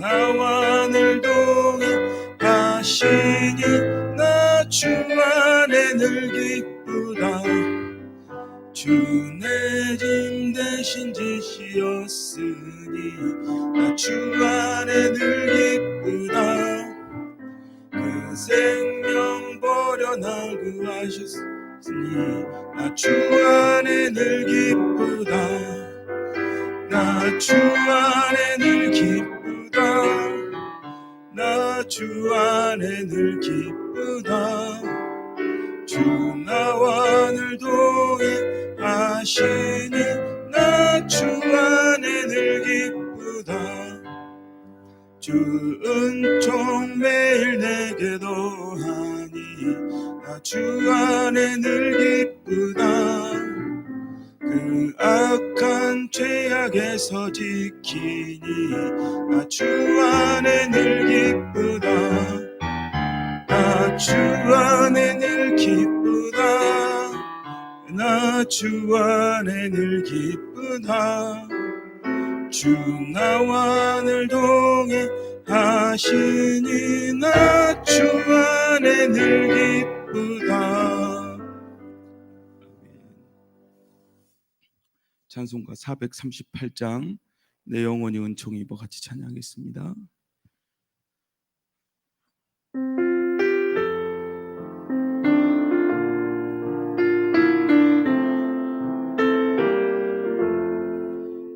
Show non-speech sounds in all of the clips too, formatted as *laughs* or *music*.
나와 늘 동행하시니 나 주 안에 늘 기쁘다. 주 내 짐 대신 지시었으니 나 주 안에 늘 기쁘다. 그 생명 버려 날 구하셨으니 나 주 안에 늘 기쁘다. 나 주 안에 늘 기쁘다 나 주 안에 늘 기쁘다. 주 나와 늘 동행하시니 나 주 안에 늘 기쁘다. 주 은총 매일 내게 더하니 나 주 안에 늘 기쁘다 그 악한 죄악에서 지키니 나주 안에 늘 기쁘다. 나주 안에 늘 기쁘다. 나주 안에 늘 기쁘다. 주 나와 늘 동행하시니 나주 안에 늘 기쁘다 찬송가 438장 내 영혼이 은총 입어 같이 찬양하겠습니다.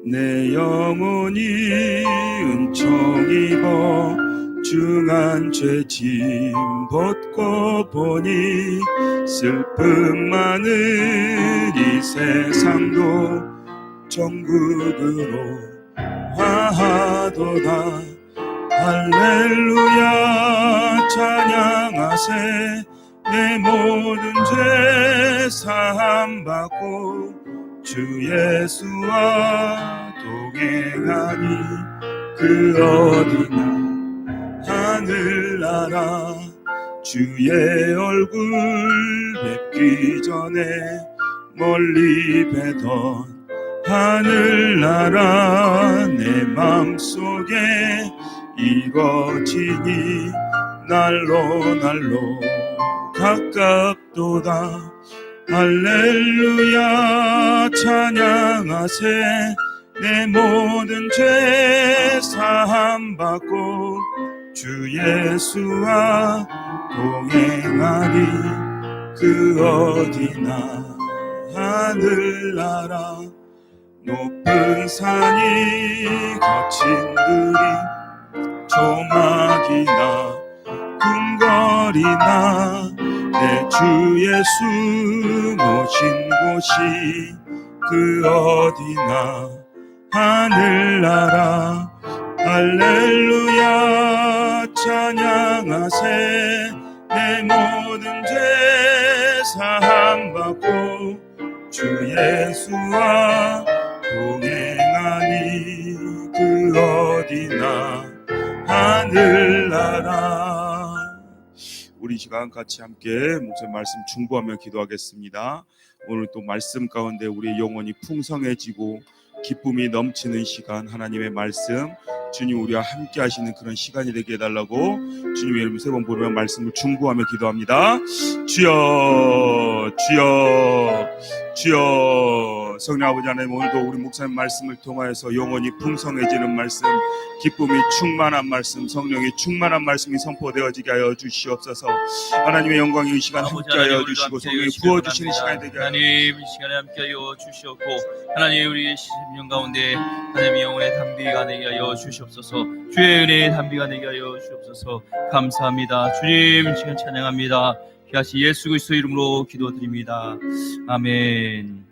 내 영혼이 은총 입어 중한 죄짐 벗고 보니 슬픔 많은 이 세상도 정국으로 화하도다. 할렐루야 찬양하세. 내 모든 죄 사함 받고 주 예수와 동행하니 그 어디나 하늘나라. 주의 얼굴 뵙기 전에 멀리 뵈던 하늘나라 내 맘속에 이거지니 날로 날로 가깝도다. 할렐루야 찬양하세. 내 모든 죄 사함 받고 주 예수와 동행하니 그 어디나 하늘나라 높은 산이 거친 들이 조막이나 궁궐이나 내 주 예수 모신 곳이 그 어디나 하늘나라. 할렐루야 찬양하세. 내 모든 죄 사함 받고 주 예수와 동행하니 그 어디나 하늘나라 우리 시간 같이 함께 목사님 말씀 중보하며 기도하겠습니다. 오늘 또 말씀 가운데 우리 영혼이 풍성해지고 기쁨이 넘치는 시간 하나님의 말씀 주님 우리와 함께 하시는 그런 시간이 되게 해달라고 주님의 이름 세 번 부르며 말씀을 중보하며 기도합니다. 주여 주여 주여 성령 아버지 하나님 오늘도 우리 목사님 말씀을 통하여서 영혼이 풍성해지는 말씀 기쁨이 충만한 말씀 성령이 충만한 말씀이 선포되어지게 하여 주시옵소서. 하나님의 영광이 이 시간 함께하여 주시고 성령이 부어주시는 시간이. 되게 하여 하나님 이 시간에 함께하여 주시옵고 하나님 우리 심령 가운데 하나님의 영혼의 담비가 되게 하여 주시옵소서. 주의 은혜의 담비가 되게 하여 주옵소서. 감사합니다. 주님 이 시간 찬양합니다. 귀하시 예수 그리스도 이름으로 기도드립니다. 아멘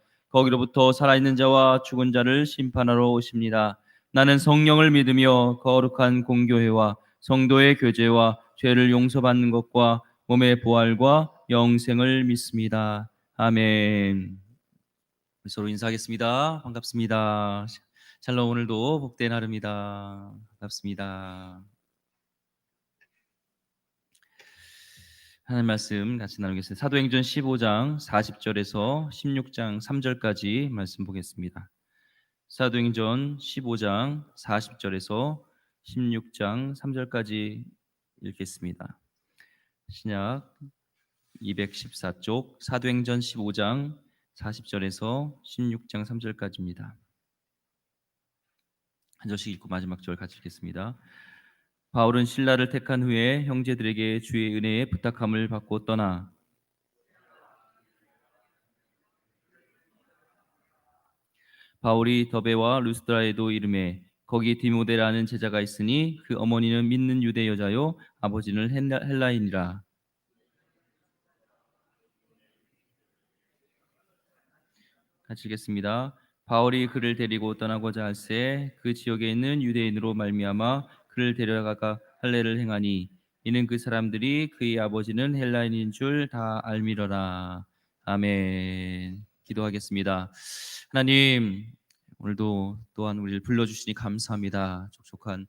거기로부터 살아있는 자와 죽은 자를 심판하러 오십니다. 나는 성령을 믿으며 거룩한 공교회와 성도의 교제와 죄를 용서받는 것과 몸의 부활과 영생을 믿습니다. 아멘. 서로 인사하겠습니다. 반갑습니다. 샬롬 오늘도 복된 하루입니다. 반갑습니다. 하나님 말씀 같이 나누겠습니다. 사도행전 15장 40절에서 16장 3절까지 말씀 보겠습니다. 사도행전 15장 40절에서 16장 3절까지 읽겠습니다. 신약 214쪽 사도행전 15장 40절에서 16장 3절까지입니다. 한 절씩 읽고 마지막 절 같이 읽겠습니다. 바울은 신라를 택한 후에 형제들에게 주의 은혜에 부탁함을 받고 떠나 바울이 더베와 루스드라에도 이름에 거기 디모데라는 제자가 있으니 그 어머니는 믿는 유대 여자요 아버지는 헬라- 헬라인이라 같이 읽겠습니다. 바울이 그를 데리고 떠나고자 할새 그 지역에 있는 유대인으로 말미암아 그를 데려가가 할례를 행하니 이는 그 사람들이 그의 아버지는 헬라인인 줄 다 알미러라. 아멘. 기도하겠습니다. 하나님 오늘도 또한 우리를 불러주시니 감사합니다. 촉촉한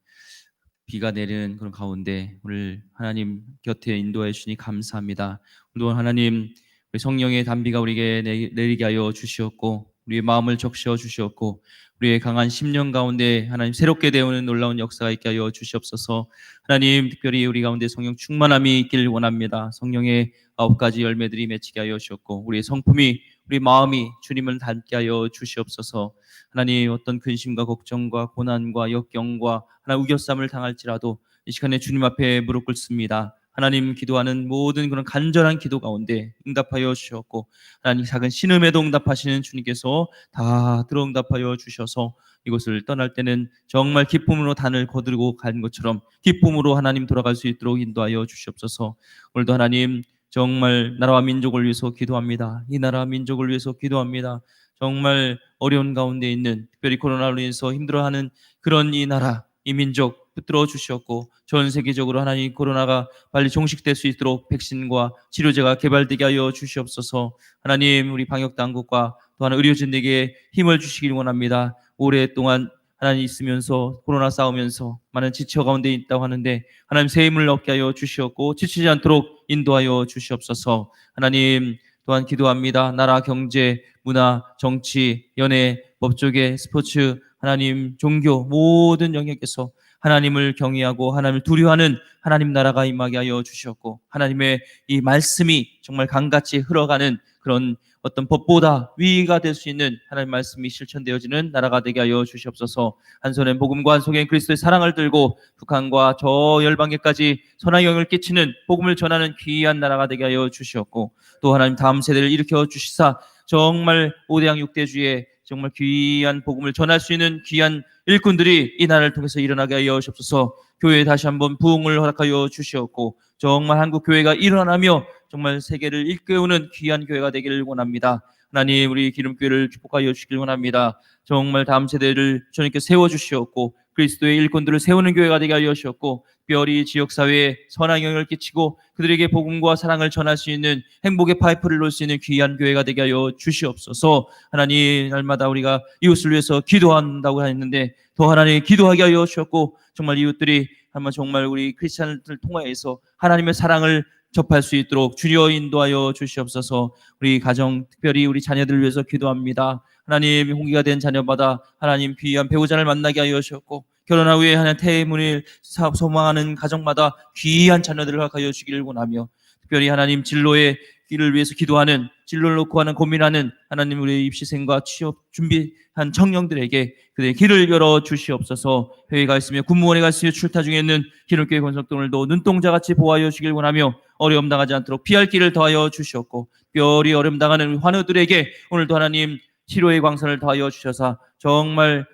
비가 내리는 그런 가운데 오늘 하나님 곁에 인도해 주시니 감사합니다. 오늘도 하나님 우리 성령의 단비가 우리에게 내- 내리게 하여 주시었고 우리의 마음을 적셔 주시었고 우리의 강한 심령 가운데 하나님 새롭게 되어오는 놀라운 역사가 있게 하여 주시옵소서. 하나님 특별히 우리 가운데 성령 충만함이 있기를 원합니다. 성령의 아홉 가지 열매들이 맺히게 하여 주셨고 우리의 성품이 우리 마음이 주님을 닮게 하여 주시옵소서. 하나님 어떤 근심과 걱정과 고난과 역경과 하나 우겨쌈을 당할지라도 이 시간에 주님 앞에 무릎 꿇습니다. 하나님 기도하는 모든 그런 간절한 기도 가운데 응답하여 주셨고 하나님 작은 신음에도 응답하시는 주님께서 다 들어 응답하여 주셔서 이곳을 떠날 때는 정말 기쁨으로 단을 거두고 간 것처럼 기쁨으로 하나님 돌아갈 수 있도록 인도하여 주시옵소서. 오늘도 하나님 정말 나라와 민족을 위해서 기도합니다. 이 나라 민족을 위해서 기도합니다. 정말 어려운 가운데 있는 특별히 코로나로 인해서 힘들어하는 그런 이 나라, 이 민족 붙들어 주셨고 전 세계적으로 하나님 코로나가 빨리 종식될 수 있도록 백신과 치료제가 개발되게 하여 주시옵소서. 하나님 우리 방역 당국과 또한 의료진에게 힘을 주시길 원합니다. 오랫동안 하나님 있으면서 코로나 싸우면서 많은 지쳐 가운데 있다고 하는데 하나님 새 힘을 얻게 하여 주시었고 지치지 않도록 인도하여 주시옵소서. 하나님 또한 기도합니다. 나라 경제, 문화, 정치, 연애, 법조계, 스포츠, 하나님 종교 모든 영역에서 하나님을 경외하고 하나님을 두려워하는 하나님 나라가 임하게 하여 주셨고 하나님의 이 말씀이 정말 강같이 흘러가는 그런 어떤 법보다 위가 될 수 있는 하나님 말씀이 실천되어지는 나라가 되게 하여 주시옵소서. 한 손엔 복음과 한 손엔 그리스도의 사랑을 들고 북한과 저 열방에까지 선한 영향을 끼치는 복음을 전하는 귀한 나라가 되게 하여 주시옵고 또 하나님 다음 세대를 일으켜 주시사 정말 오대양 육대주의 정말 귀한 복음을 전할 수 있는 귀한 일꾼들이 이 나라를 통해서 일어나게 하여 주옵소서. 교회에 다시 한번 부흥을 허락하여 주시옵고 정말 한국 교회가 일어나며 정말 세계를 일깨우는 귀한 교회가 되기를 원합니다. 하나님 우리 기름교회를 축복하여 주시길 원합니다. 정말 다음 세대를 주님께 세워 주시옵고 그리스도의 일꾼들을 세우는 교회가 되게 하여 주셨고 특별히 지역 사회에 선한 영향을 끼치고 그들에게 복음과 사랑을 전할 수 있는 행복의 파이프를 놓을 수 있는 귀한 교회가 되게 하여 주시옵소서. 하나님 날마다 우리가 이웃을 위해서 기도한다고 했는데 더 하나님 기도하게 하여 주셨고 정말 이웃들이 정말 우리 크리스천들 통하여서 하나님의 사랑을 접할 수 있도록 주여 인도하여 주시옵소서. 우리 가정 특별히 우리 자녀들 위해서 기도합니다. 하나님 홍기가 된 자녀마다 하나님 귀한 배우자를 만나게 하여 주셨고 결혼한 후에 하나님 태문을 소망하는 가정마다 귀한 자녀들을 허락하여 주기를 원하며 특별히 하나님 진로의 길을 위해서 기도하는 진로를 놓고 하는 고민하는 하나님 우리 입시생과 취업 준비한 청년들에게 그들의 길을 열어 주시옵소서. 회의가 있으며 군무원에 가 있으며 출타 중에 있는 기름교회 권석동을도 눈동자같이 보호하여 주길 원하며 어려움 당하지 않도록 피할 길을 더하여 주시옵고 뼈리 어려움 당하는 환우들에게 오늘도 하나님 치료의 광선을 더하여 주셔서 정말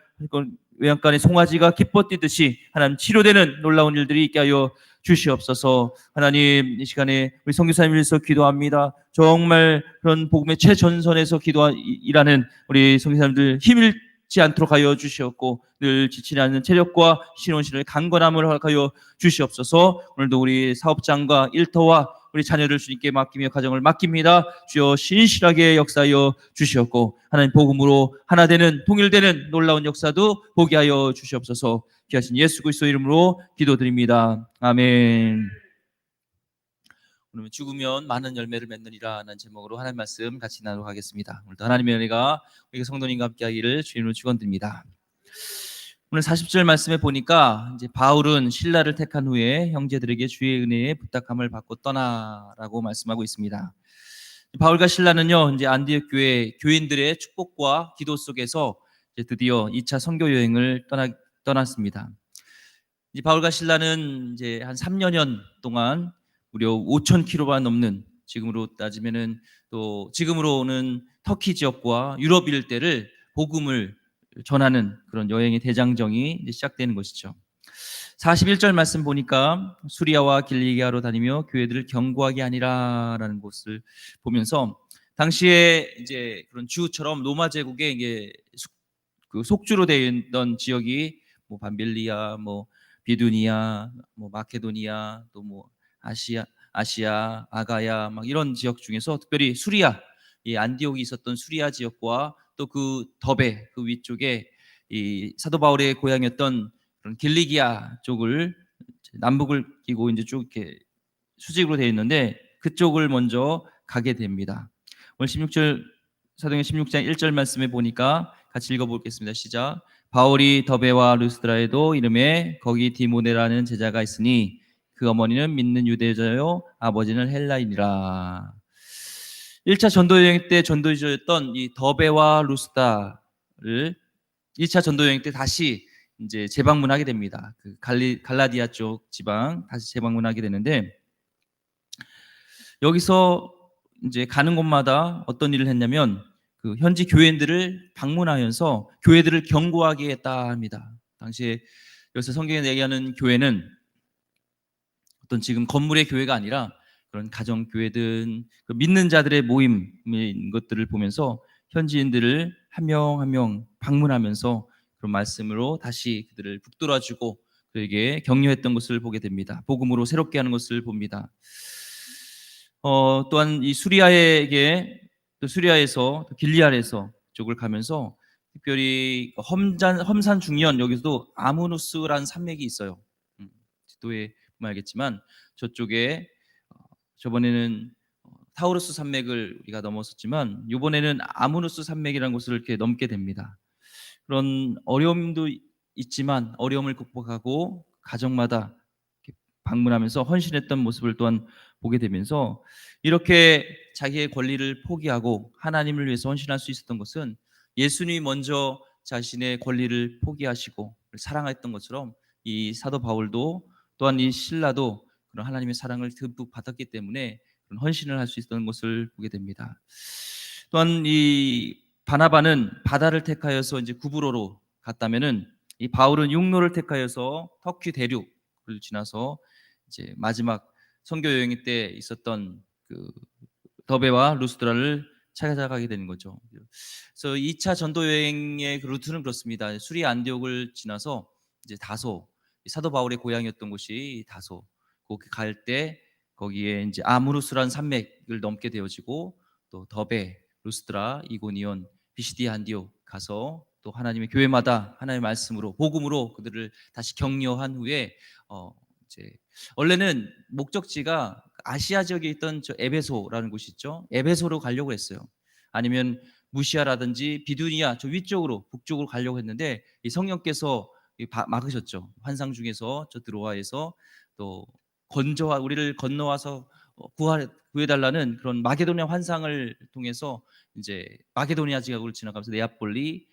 외양간의 송아지가 기뻐 뛰듯이 하나님 치료되는 놀라운 일들이 있게 하여 주시옵소서. 하나님 이 시간에 우리 성교사님 위해서 기도합니다. 정말 그런 복음의 최전선에서 기도하는 우리 성교사님들 힘을 지 않도록 하여 주시옵고 늘 지치지 않는 체력과 신혼신을 강건함을 허락하여 주시옵소서. 오늘도 우리 사업장과 일터와 우리 자녀를 주님께 맡기며 가정을 맡깁니다. 주여 신실하게 역사하여 주시옵고 하나님 복음으로 하나 되는 통일되는 놀라운 역사도 보게 하여 주시옵소서. 귀하신 예수 그리스도 이름으로 기도드립니다. 아멘. 오늘 죽으면 많은 열매를 맺느니라는 제목으로 하나님 말씀 같이 나누도록 하겠습니다. 오늘도 하나님의 은혜가 우리 성도님과 함께하기를 주님으로 축원드립니다. 오늘 40절 말씀에 보니까 이제 바울은 신라를 택한 후에 형제들에게 주의 은혜에 부탁함을 받고 떠나라고 말씀하고 있습니다. 바울과 신라는요 이제 안디옥 교회 교인들의 축복과 기도 속에서 드디어 2차 선교 여행을 떠나 떠났습니다. 이제 바울과 신라는 이제 한 3년 동안 무려 5천 킬로가 넘는 지금으로 따지면은 또 지금으로는 터키 지역과 유럽 일대를 복음을 전하는 그런 여행의 대장정이 시작되는 것이죠. 41절 말씀 보니까 수리아와 길리기아로 다니며 교회들을 경고하게 아니라라는 것을 보면서 당시에 이제 그런 주처럼 로마 제국의 이게 속- 그 속주로 되어 있던 지역이 뭐 밤빌리아, 뭐 비두니아, 뭐 마케도니아, 또 뭐 아시아, 아시아, 아가야 막 이런 지역 중에서 특별히 수리아, 이 안디옥이 있었던 수리아 지역과 또 그 더베 그 위쪽에 이 사도 바울의 고향이었던 그런 길리기아 쪽을 남북을 끼고 이제 쭉 이렇게 수직으로 되어 있는데 그쪽을 먼저 가게 됩니다. 오늘 16절 사도행 16장 1절 말씀에 보니까 같이 읽어보겠습니다. 시작. 바울이 더베와 루스드라에도 이름에 거기 디모데라는 제자가 있으니 그 어머니는 믿는 유대자요 아버지는 헬라인이라. 1차 전도 여행 때 전도지였던 이 더베와 루스다를 2차 전도 여행 때 다시 이제 재방문하게 됩니다. 그 갈리, 갈라디아 쪽 지방 다시 재방문하게 되는데 여기서 이제 가는 곳마다 어떤 일을 했냐면 그 현지 교회인들을 방문하면서 교회들을 경고하게 했다 합니다. 당시에 여기서 성경에 얘기하는 교회는 어떤 지금 건물의 교회가 아니라 그런 가정 교회든 그 믿는 자들의 모임인 것들을 보면서 현지인들을 한명 한 명 방문하면서 그런 말씀으로 다시 그들을 북돋아주고 그에게 격려했던 것을 보게 됩니다. 복음으로 새롭게 하는 것을 봅니다. 어, 또한 이 수리아에게 또 수리아에서 또 길리알에서 쪽을 가면서 특별히 험산 험산 중년 여기서도 아무누스라는 산맥이 있어요. 음, 지도에 보면 알겠지만 저쪽에 어, 저번에는 어, 타우루스 산맥을 우리가 넘었었지만 이번에는 아무누스 산맥이라는 곳을 이렇게 넘게 됩니다. 그런 어려움도 있지만 어려움을 극복하고 가정마다 방문하면서 헌신했던 모습을 또한 보게 되면서 이렇게 자기의 권리를 포기하고 하나님을 위해서 헌신할 수 있었던 것은 예수님이 먼저 자신의 권리를 포기하시고 사랑했던 것처럼 이 사도 바울도 또한 이 신라도 그런 하나님의 사랑을 듬뿍 받았기 때문에 그런 헌신을 할 수 있었던 것을 보게 됩니다. 또한 이 바나바는 바다를 택하여서 이제 구브로로 갔다면은 이 바울은 육로를 택하여서 터키 대륙을 지나서 이제 마지막 선교 여행 때 있었던 그 더베와 루스드라를 찾아가게 되는 거죠. 그래서 2차 전도 여행의 그 루트는 그렇습니다. 수리 안디옥을 지나서 이제 다소 사도 바울의 고향이었던 곳이 다소 거기 갈 때 거기에 이제 아무루스라는 산맥을 넘게 되어지고 또 더베, 루스드라, 이고니온, 비시디 안디옥 가서 또 하나님의 교회마다 하나님의 말씀으로 복음으로 그들을 다시 격려한 후에 어 이제 원래는 목적지가 아시아 지역에 있던 저 에베소라는 곳이 있죠. 에베소로 가려고 했어요. 아니면 무시아라든지 비두니아 저 위쪽으로 북쪽으로 가려고 했는데 이 성령께서 막으셨죠. 환상 중에서 저 드로아에서 또 건져와 우리를 건너와서 어, 구하 구해달라는 그런 마게도니아 환상을 통해서 이제 마게도니아 지역을 지나가면서 네아폴리,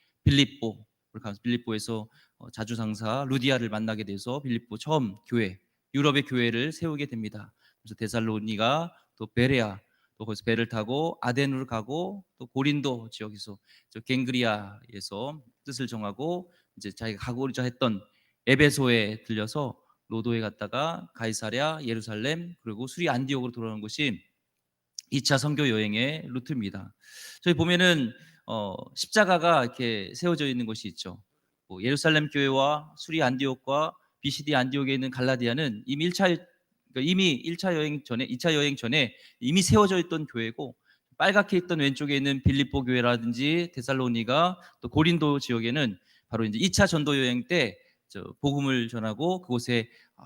가면서 빌립보에서 어, 자주상사 루디아를 만나게 돼서 빌립보 처음 교회 유럽의 교회를 세우게 됩니다. 그래서 데살로니가 또 베레아 또 거기서 배를 타고 아덴으로 가고 또 고린도 지역에서 저 갱그리아에서 뜻을 정하고 이제 자기가 가고자 했던 에베소에 들려서 로도에 갔다가 가이사랴, 예루살렘 그리고 수리 안디옥으로 돌아오는 것이 2차 선교 여행의 루트입니다. 저희 보면은 어, 십자가가 이렇게 세워져 있는 곳이 있죠. 뭐 예루살렘 교회와 수리 안디옥과 BCD 안디옥에 있는 갈라디아는 이미 1차 그러니까 이미 1차 여행 전에 2차 여행 전에 이미 세워져 있던 교회고 빨갛게 있던 왼쪽에 있는 빌립보 교회라든지 데살로니가 또 고린도 지역에는 바로 이제 2차 전도 여행 때저 복음을 전하고 그곳에 아,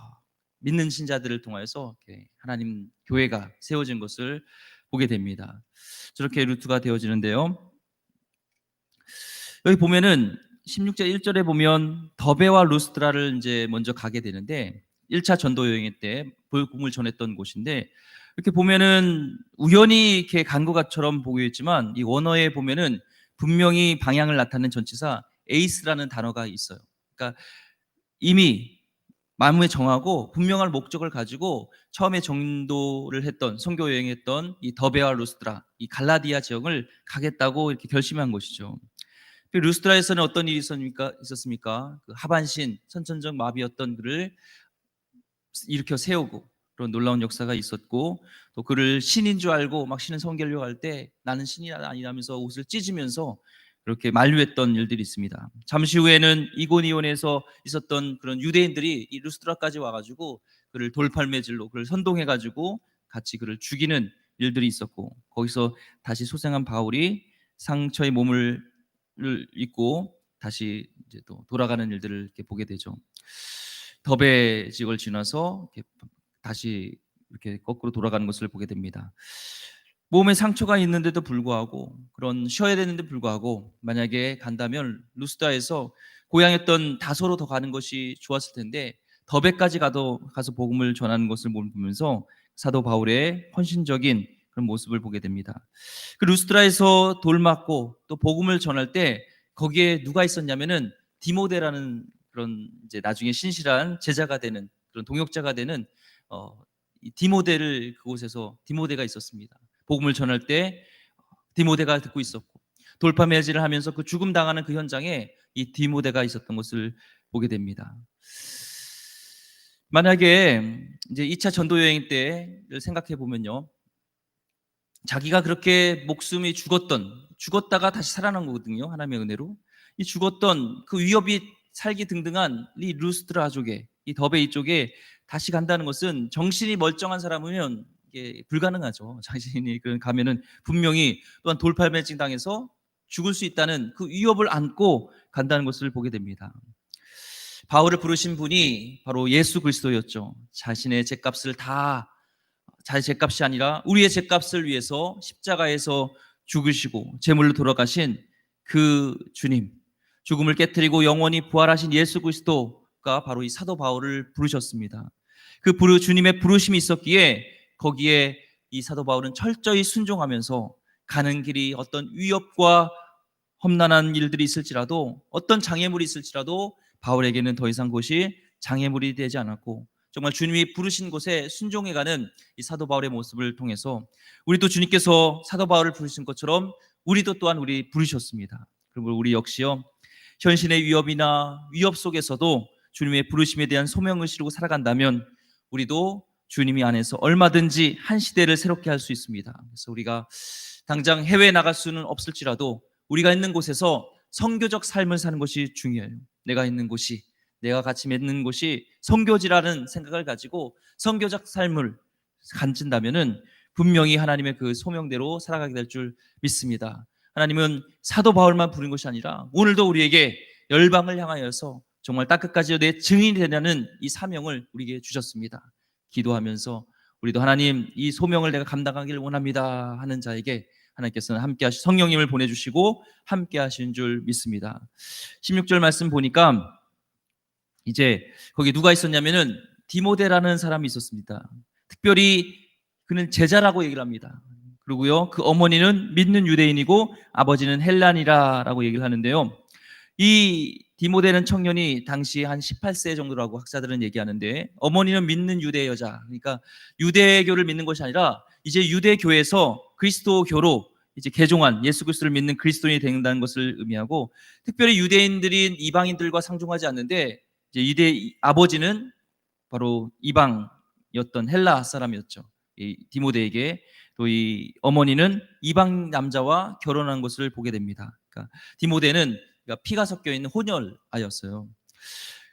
믿는 신자들을 통하여서 하나님 교회가 세워진 것을 보게 됩니다. 저렇게 루트가 되어지는데요. 여기 보면은 16절 1절에 보면 더베와 루스트라를 이제 먼저 가게 되는데 1차 전도 여행 때 복음을 전했던 곳인데 이렇게 보면은 우연히 이렇게 간 것처럼 보이지만 이 원어에 보면은 분명히 방향을 나타내는 전치사 에이스라는 단어가 있어요. 그러니까 이미 마음에 정하고 분명한 목적을 가지고 처음에 정도를 했던 선교 여행했던 이 더베와 루스트라 이 갈라디아 지역을 가겠다고 이렇게 결심한 것이죠. 그 루스트라에서는 어떤 일이 있었습니까? 있었습니까? 그 하반신 선천적 마비였던 그를 일으켜 세우고 그런 놀라운 역사가 있었고 또 그를 신인 줄 알고 막 신을 섬기려고 할 때 나는 신이 아니라면서 옷을 찢으면서 그렇게 만류했던 일들이 있습니다. 잠시 후에는 이고니온에서 있었던 그런 유대인들이 이 루스트라까지 와가지고 그를 돌팔매질로 그를 선동해가지고 같이 그를 죽이는 일들이 있었고 거기서 다시 소생한 바울이 상처의 몸을 입고 다시 이제 또 돌아가는 일들을 이렇게 보게 되죠. 더베 지역을 지나서 이렇게 다시 이렇게 거꾸로 돌아가는 것을 보게 됩니다. 몸에 상처가 있는데도 불구하고 그런 쉬어야 되는데 불구하고 만약에 간다면 루스다에서 고향했던 다소로 더 가는 것이 좋았을 텐데 더베까지 가도 가서 복음을 전하는 것을 보면서 사도 바울의 헌신적인 그런 모습을 보게 됩니다. 그 루스트라에서 돌 맞고 또 복음을 전할 때 거기에 누가 있었냐면은 디모데라는 그런 이제 나중에 신실한 제자가 되는 그런 동역자가 되는 어, 이 디모데를 그곳에서 디모데가 있었습니다. 복음을 전할 때 디모데가 듣고 있었고 돌파 매질을 하면서 그 죽음 당하는 그 현장에 이 디모데가 있었던 것을 보게 됩니다. 만약에 이제 2차 전도 여행 때를 생각해 보면요. 자기가 그렇게 목숨이 죽었던 죽었다가 다시 살아난 거거든요. 하나님의 은혜로. 이 죽었던 그 위협이 살기 등등한 이 루스트라족에 이 더베 이 쪽에 다시 간다는 것은 정신이 멀쩡한 사람이면 이게 불가능하죠. *laughs* 자신이 그 가면은 분명히 또한 돌팔매증 당해서 죽을 수 있다는 그 위협을 안고 간다는 것을 보게 됩니다. 바울을 부르신 분이 바로 예수 그리스도였죠. 자신의 죄값을 다 자기 죄값이 아니라 우리의 죄값을 위해서 십자가에서 죽으시고 제물로 돌아가신 그 주님, 죽음을 깨뜨리고 영원히 부활하신 예수 그리스도가 바로 이 사도 바울을 부르셨습니다. 그 부르 주님의 부르심이 있었기에 거기에 이 사도 바울은 철저히 순종하면서 가는 길이 어떤 위협과 험난한 일들이 있을지라도 어떤 장애물이 있을지라도 바울에게는 더 이상 그것이 장애물이 되지 않았고 정말 주님이 부르신 곳에 순종해가는 이 사도 바울의 모습을 통해서 우리도 주님께서 사도 바울을 부르신 것처럼 우리도 또한 우리 부르셨습니다. 그리고 우리 역시요 현실의 위협이나 위협 속에서도 주님의 부르심에 대한 소명을 실고 살아간다면 우리도 주님이 안에서 얼마든지 한 시대를 새롭게 할 수 있습니다. 그래서 우리가 당장 해외에 나갈 수는 없을지라도 우리가 있는 곳에서 성교적 삶을 사는 것이 중요해요. 내가 있는 곳이 내가 같이 맺는 곳이 성교지라는 생각을 가지고 성교적 삶을 간진다면은 분명히 하나님의 그 소명대로 살아가게 될 줄 믿습니다. 하나님은 사도 바울만 부른 것이 아니라 오늘도 우리에게 열방을 향하여서 정말 땅끝까지 내 증인이 되냐는 이 사명을 우리에게 주셨습니다. 기도하면서 우리도 하나님 이 소명을 내가 감당하기를 원합니다 하는 자에게 하나님께서는 함께 하시 성령님을 보내 주시고 함께 하신 줄 믿습니다. 16절 말씀 보니까 이제 거기 누가 있었냐면은 디모데라는 사람이 있었습니다. 특별히 그는 제자라고 얘기를 합니다. 그리고요, 그 어머니는 믿는 유대인이고 아버지는 헬란이라라고 얘기를 하는데요. 이 디모데는 청년이 당시 한 18세 정도라고 학자들은 얘기하는데 어머니는 믿는 유대 여자. 그러니까 유대교를 믿는 것이 아니라 이제 유대교에서 그리스도교로 이제 개종한 예수 그리스도를 믿는 그리스도인이 된다는 것을 의미하고 특별히 유대인들인 이방인들과 상종하지 않는데 이제 유대 아버지는 바로 이방이었던 헬라 사람이었죠. 이 디모데에게 또 이 어머니는 이방 남자와 결혼한 것을 보게 됩니다. 그러니까 디모데는 그러니까 피가 섞여 있는 혼혈아였어요.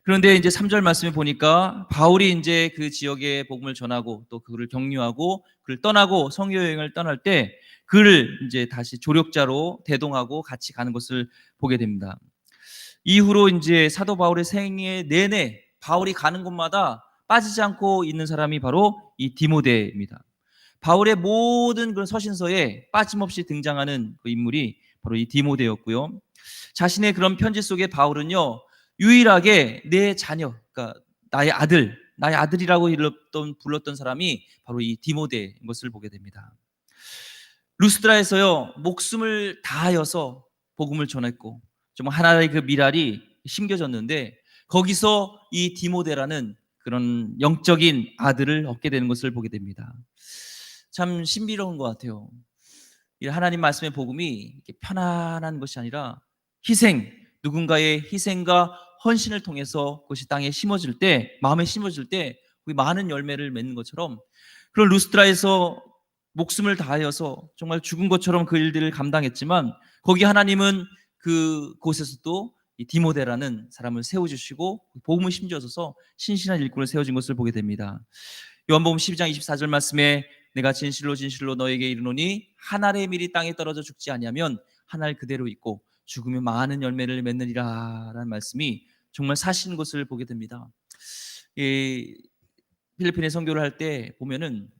그런데 이제 3절 말씀에 보니까 바울이 이제 그 지역에 복음을 전하고 또 그를 격려하고 그를 떠나고 성교 여행을 떠날 때 그를 이제 다시 조력자로 대동하고 같이 가는 것을 보게 됩니다. 이후로 이제 사도 바울의 생애 내내 바울이 가는 곳마다 빠지지 않고 있는 사람이 바로 이 디모데입니다. 바울의 모든 그런 서신서에 빠짐없이 등장하는 그 인물이 바로 이 디모데였고요. 자신의 그런 편지 속에 바울은요, 유일하게 내 자녀, 그러니까 나의 아들, 나의 아들이라고 불렀던, 불렀던 사람이 바로 이 디모데인 것을 보게 됩니다. 루스드라에서요, 목숨을 다하여서 복음을 전했고, 정말 하나의 그 미랄이 심겨졌는데, 거기서 이 디모데라는 그런 영적인 아들을 얻게 되는 것을 보게 됩니다. 참 신비로운 것 같아요. 이 하나님 말씀의 복음이 편안한 것이 아니라 희생, 누군가의 희생과 헌신을 통해서 그것이 땅에 심어질 때, 마음에 심어질 때, 많은 열매를 맺는 것처럼 그런 루스트라에서 목숨을 다하여서 정말 죽은 것처럼 그 일들을 감당했지만 거기 하나님은 그 곳에서도 이 디모데라는 사람을 세워주시고 복음을 심겨져서 신실한 일꾼을 세워진 것을 보게 됩니다. 요한복음 12장 24절 말씀에 내가 진실로 진실로 너에게 이르노니 한 알의 밀이 땅에 떨어져 죽지 아니하면 한 알 그대로 있고 죽으면 많은 열매를 맺느니라라는 말씀이 정말 사실인 것을 보게 됩니다. 이 필리핀에 선교를 할 때 보면은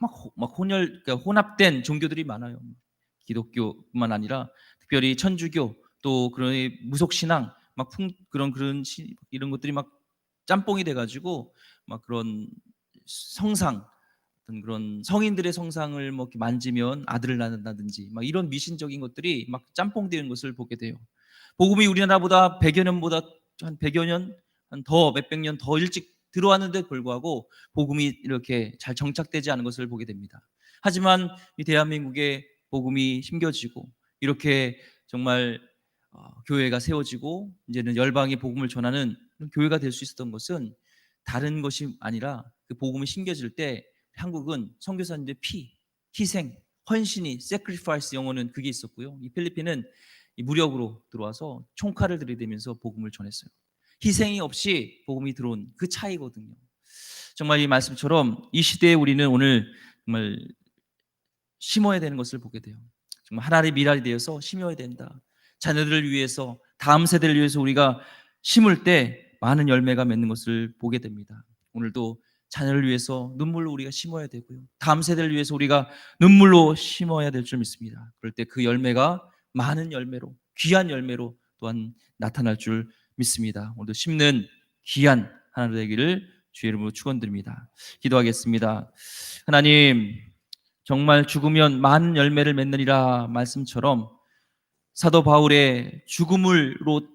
막, 호- 막 혼혈 그러니까 혼합된 종교들이 많아요. 기독교뿐만 아니라 특별히 천주교 또 그런 무속 신앙 막 풍, 그런 그런 시- 이런 것들이 막 짬뽕이 돼가지고 막 그런 성상 어떤 그런 성인들의 성상을 뭐 만지면 아들을 낳는다든지 막 이런 미신적인 것들이 막 짬뽕되는 것을 보게 돼요. 복음이 우리나라보다 100여 년보다 한 100여 년, 한 더 몇백 년 더 일찍 들어왔는데 불구하고 복음이 이렇게 잘 정착되지 않은 것을 보게 됩니다. 하지만 이 대한민국의 복음이 심겨지고 이렇게 정말 어, 교회가 세워지고 이제는 열방의 복음을 전하는 교회가 될 수 있었던 것은 다른 것이 아니라 그 복음이 심겨질 때 한국은 선교사님들의 피, 희생, 헌신이 sacrifice 영어는 그게 있었고요. 이 필리핀은 이 무력으로 들어와서 총칼을 들이대면서 복음을 전했어요. 희생이 없이 복음이 들어온 그 차이거든요. 정말 이 말씀처럼 이 시대에 우리는 오늘 정말 심어야 되는 것을 보게 돼요. 정말 하나의 미랄이 되어서 심어야 된다. 자녀들을 위해서 다음 세대를 위해서 우리가 심을 때 많은 열매가 맺는 것을 보게 됩니다. 오늘도 자녀를 위해서 눈물로 우리가 심어야 되고요. 다음 세대를 위해서 우리가 눈물로 심어야 될 줄 믿습니다. 그럴 때 그 열매가 많은 열매로 귀한 열매로 또한 나타날 줄 믿습니다. 오늘도 심는 귀한 하나님 되기를 주의 이름으로 축원드립니다. 기도하겠습니다. 하나님 정말 죽으면 많은 열매를 맺느니라 말씀처럼 사도 바울의 죽음으로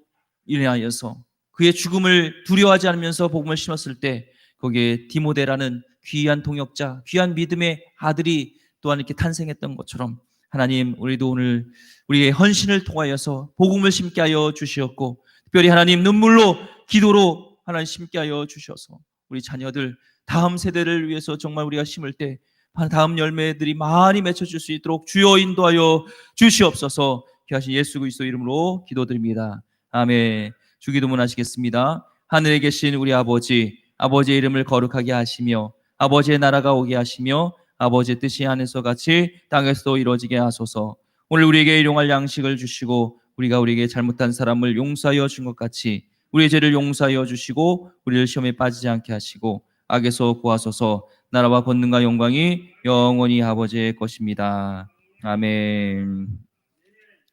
인하여서 그의 죽음을 두려워하지 않으면서 복음을 심었을 때 거기에 디모데라는 귀한 동역자, 귀한 믿음의 아들이 또한 이렇게 탄생했던 것처럼 하나님 우리도 오늘 우리의 헌신을 통하여서 복음을 심게 하여 주시었고 특별히 하나님 눈물로 기도로 하나님 심게 하여 주셔서 우리 자녀들 다음 세대를 위해서 정말 우리가 심을 때 다음 열매들이 많이 맺혀질 수 있도록 주여 인도하여 주시옵소서 귀하신 예수 그리스도 이름으로 기도드립니다. 아멘. 주기도문 하시겠습니다. 하늘에 계신 우리 아버지 아버지의 이름을 거룩하게 하시며 아버지의 나라가 오게 하시며 아버지의 뜻이 하늘에서 같이 땅에서도 이루어지게 하소서. 오늘 우리에게 일용할 양식을 주시고 우리가 우리에게 잘못한 사람을 용서하여 준 것 같이 우리의 죄를 용서하여 주시고 우리를 시험에 빠지지 않게 하시고 악에서 구하소서. 나라와 권능과 영광이 영원히 아버지의 것입니다. 아멘.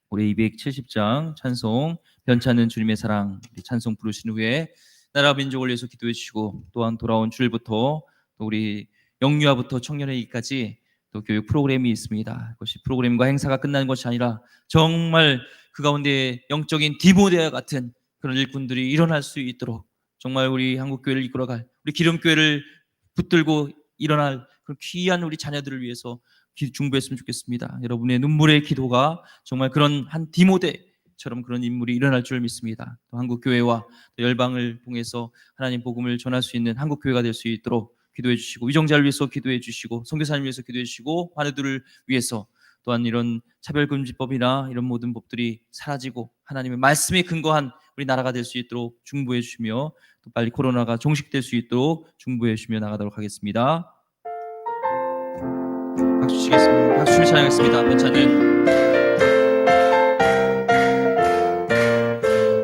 우리 270장 찬송 변찮은 주님의 사랑 찬송 부르신 후에 나라 민족을 위해서 기도해 주시고 또한 돌아온 주일부터 또 우리 영유아부터 청년회의까지 또 교육 프로그램이 있습니다. 그것이 프로그램과 행사가 끝나는 것이 아니라 정말 그 가운데 영적인 디모데와 같은 그런 일꾼들이 일어날 수 있도록 정말 우리 한국 교회를 이끌어갈 우리 기름교회를 붙들고 일어날 그런 귀한 우리 자녀들을 위해서 기- 중보했으면 좋겠습니다. 여러분의 눈물의 기도가 정말 그런 한 디모데 처럼 그런 인물이 일어날 줄 믿습니다. 또 한국 교회와 또 열방을 통해서 하나님 복음을 전할 수 있는 한국 교회가 될 수 있도록 기도해 주시고 위정자를 위해서 기도해 주시고 선교사님 위해서 기도해 주시고 환우들을 위해서 또한 이런 차별금지법이나 이런 모든 법들이 사라지고 하나님의 말씀에 근거한 우리 나라가 될 수 있도록 중보해 주시며 또 빨리 코로나가 종식될 수 있도록 중보해 주시며 나가도록 하겠습니다. 박수 치겠습니다. 박수 치며 찬양하겠습니다. 변찬은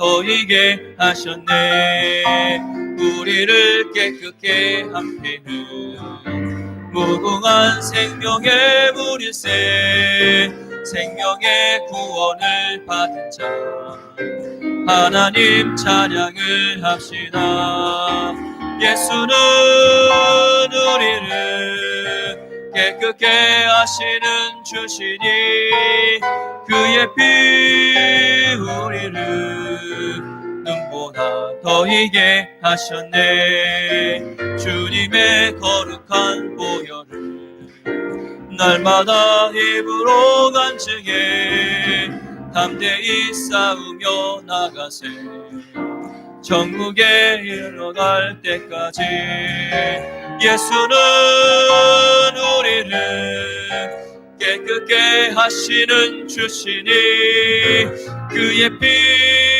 더 이게 하셨네. 우리를 깨끗게 한 피는 무궁한 생명의 물일세 생명의 구원을 받은 자 하나님 찬양을 합시다. 예수는 우리를 깨끗게 하시는 주시니 그의 피 이게 하셨네. 주님의 거룩한 보혈을 날마다 입으로 간증해. 담대히 싸우며 나가세. 천국에 이르러갈 때까지 예수는 우리를 깨끗게 하시는 주시니 그의 피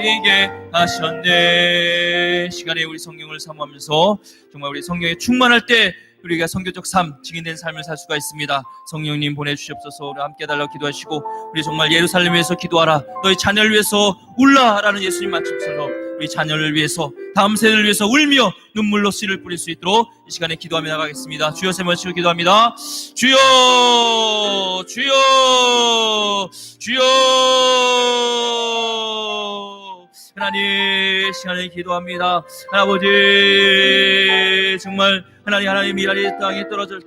이게 하셨네 시간에 우리 성경을 사모하면서 정말 우리 성경에 충만할 때 우리가 성교적 삶, 증인된 삶을 살 수가 있습니다. 성령님 보내주시옵소서 우리 함께 달라 기도하시고 우리 정말 예루살렘에서 기도하라 너희 자녀를 위해서 울라라는 예수님 말씀처럼 우리 자녀를 위해서 다음 세대를 위해서 울며 눈물로 씨를 뿌릴 수 있도록 이 시간에 기도하며 나가겠습니다. 주여 세 번치고 기도합니다. 주여 주여 주여 하나님 시간에 기도합니다. 아버지 정말 하나님 하나님 일하리 땅에 떨어질